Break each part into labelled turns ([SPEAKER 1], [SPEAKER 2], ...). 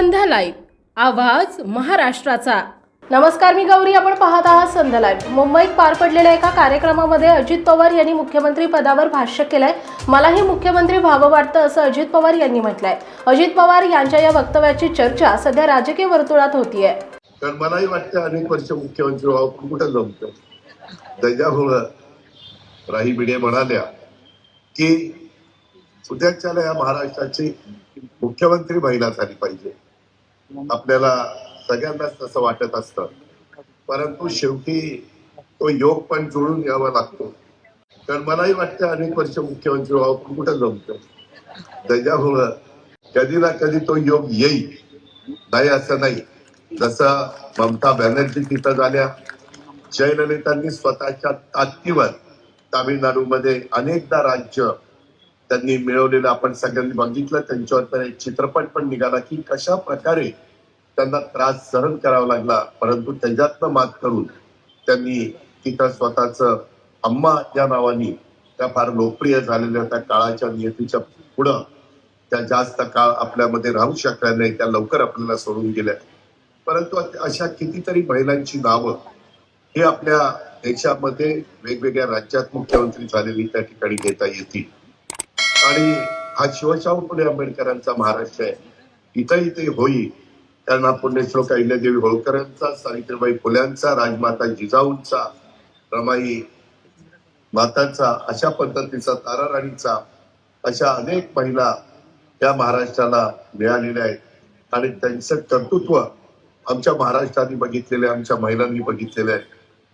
[SPEAKER 1] संध्या live आवाज महाराष्ट्राचा. नमस्कार मी गौरी. आपण पाहत आहात संध्या लाईव्ह. मुंबईत पार पडलेल्या एका कार्यक्रमामध्ये अजित पवार यांनी मुख्यमंत्री पदावर भाष्य केलंय. मलाही मुख्यमंत्री व्हावं वाटतं असं अजित पवार यांनी म्हटलंय. अजित पवार यांच्या या वक्तव्याची चर्चा सध्या राजकीय वर्तुळात होतीये.
[SPEAKER 2] कारण मलाही वाटतं अनेक वर्ष मुख्यमंत्री व्हावं कुठं जमतं? त्याच्यामुळं राही भिडे म्हणाल्या की उद्याच्याला या महाराष्ट्राची मुख्यमंत्री महिला झाली पाहिजे. आपल्याला सगळ्यांनाच तसं वाटत असतं. परंतु शेवटी तो योग पण जुळून यावा लागतो. तर मलाही वाटतं अनेक वर्ष मुख्यमंत्री व्हावं पण कुठं जमतं? त्याच्यामुळं कधी ना कधी तो योग येईल. नाही असं नाही. जसं ममता बॅनर्जी तिथं झाल्या. जयललितांनी स्वतःच्या ताकदीवर तामिळनाडूमध्ये अनेकदा राज्य त्यांनी मिळवलेलं आपण सगळ्यांनी बघितलं. त्यांच्यावर तर एक चित्रपट पण निघाला की कशा प्रकारे त्यांना त्रास सहन करावा लागला. परंतु त्याच्यातनं मात करून त्यांनी तिथं स्वतःच अम्मा या नावानी त्या फार लोकप्रिय झालेल्या त्या काळाच्या नियतीच्या पुढं त्या जास्त काळ आपल्यामध्ये राहू शकल्या नाही त्या लवकर आपल्याला सोडून गेल्या. परंतु अशा कितीतरी महिलांची नावं ही आपल्या देशामध्ये वेगवेगळ्या राज्यात मुख्यमंत्री झालेली त्या ठिकाणी घेता येतील. आणि हा शिवशाहू फुले आंबेडकरांचा महाराष्ट्र आहे. इथं इथे होई त्यांना पुण्यश्लोक अहिल्यादेवी होळकरांचा सावित्रीबाई फुल्यांचा राजमाता जिजाऊंचा रमाई मातांचा अशा पद्धतीचा तारा राणीचा अशा अनेक महिला या महाराष्ट्राला मिळालेल्या आहेत. आणि त्यांचं कर्तृत्व आमच्या महाराष्ट्राने बघितलेले आमच्या महिलांनी बघितलेले आहे.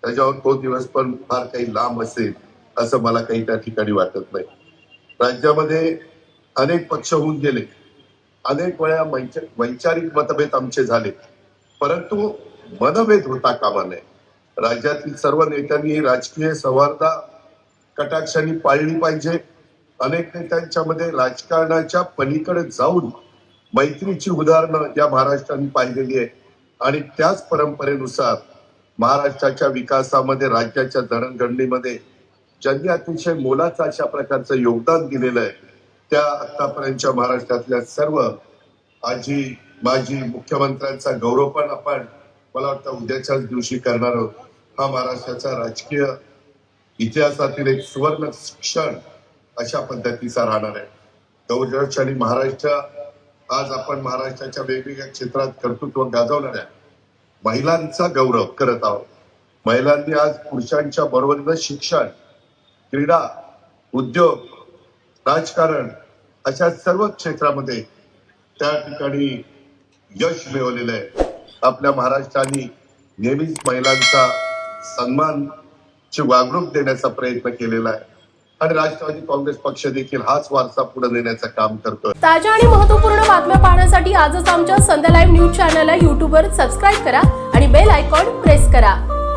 [SPEAKER 2] त्याच्यावर तो दिवस पण फार काही लांब असेल असं मला काही त्या ठिकाणी वाटत नाही. राज्यामध्ये अनेक पक्ष होऊन गेले. अनेक वेळा वैचारिक मतभेद आमचे झाले. परंतु मनभेद होता कामा नये. राज्यातील सर्व नेत्यांनी राजकीय सौहार्दा कटाक्षाने पाळली पाहिजे. अनेक नेत्यांच्या मध्ये राजकारणाच्या पलीकडे जाऊन मैत्रीची उदाहरणं या महाराष्ट्राने पाहिलेली आहे आणि त्याच परंपरेनुसार महाराष्ट्राच्या विकासामध्ये राज्याच्या जडणघडणीमध्ये ज्यांनी अतिशय मोलाचं अशा प्रकारचं योगदान दिलेलं आहे त्या आतापर्यंतच्या महाराष्ट्रातल्या सर्व आजी माजी मुख्यमंत्र्यांचा गौरव पण आपण मला वाटतं उद्याच्याच दिवशी करणार आहोत. हा महाराष्ट्राचा राजकीय इतिहासातील एक सुवर्ण क्षण अशा पद्धतीचा राहणार आहे. गौरवशाली महाराष्ट्र आज आपण महाराष्ट्राच्या वेगवेगळ्या क्षेत्रात कर्तृत्व गाजवणाऱ्या महिलांचा गौरव करत आहोत. महिलांनी आज पुरुषांच्या बरोबरीनं शिक्षण क्रीडा उद्योग राजकारण अशा सर्व क्षेत्रामध्ये त्या ठिकाणी यश मिळवलेलं आहे. आपल्या महाराष्ट्राने नेहमीच महिलांचा सन्मान ची वागणूक देण्याचा प्रयत्न केलेला आहे. आणि राष्ट्रवादी काँग्रेस पक्ष देखील हाच वारसा पुढे नेण्याचं काम करतोय.
[SPEAKER 1] ताज्या आणि महत्त्वपूर्ण बातम्या पाहण्यासाठी आजच आमच्या संध्या लाईव्ह न्यूज चॅनलला युट्यूबवर सबस्क्राईब करा आणि बेल आयकॉन प्रेस करा.